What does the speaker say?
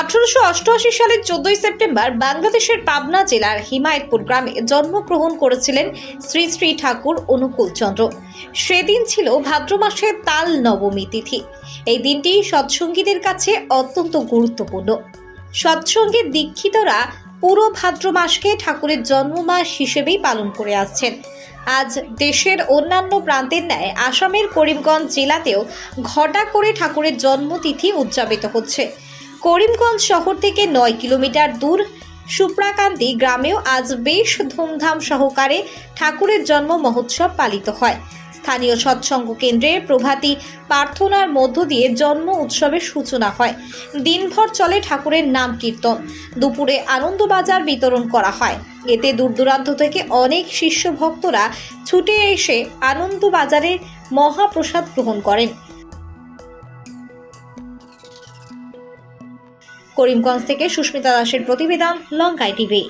আঠারোশো অষ্টআশি সালের চোদ্দই সেপ্টেম্বর বাংলাদেশের পাবনা জেলার হিমায়তপুর গ্রামে জন্মগ্রহণ করেছিলেন শ্রী শ্রী ঠাকুর অনুকূল চন্দ্র সেদিন ছিল ভাদ্র মাসের তাল নবমী তিথি। এই দিনটি সৎসঙ্গীদের কাছে অত্যন্ত গুরুত্বপূর্ণ। সৎসঙ্গীর দীক্ষিতরা পুরো ভাদ্র মাসকে ঠাকুরের জন্মমাস হিসেবেই পালন করে আসছেন। আজ দেশের অন্যান্য প্রান্তের ন্যায় আসামের করিমগঞ্জ জেলাতেও ঘটা করে ঠাকুরের জন্মতিথি উদযাপিত হচ্ছে। করিমগঞ্জ শহর থেকে নয় কিলোমিটার দূর সুপ্রাকান্তি গ্রামেও আজ বেশ ধুমধাম সহকারে ঠাকুরের জন্ম মহোৎসব পালিত হয়। স্থানীয় সৎসঙ্গ কেন্দ্রে প্রভাতী প্রার্থনার মধ্য দিয়ে জন্ম উৎসবের সূচনা হয়। দিনভর চলে ঠাকুরের নাম কীর্তন। দুপুরে আনন্দবাজার বিতরণ করা হয়। এতে দূর দূরান্ত থেকে অনেক শিষ্য ভক্তরা ছুটে এসে আনন্দবাজারে মহাপ্রসাদ গ্রহণ করেন। করিমগঞ্জ থেকে সুস্মিতা দাসের প্রতিবেদন লঙ্কায় টিভি।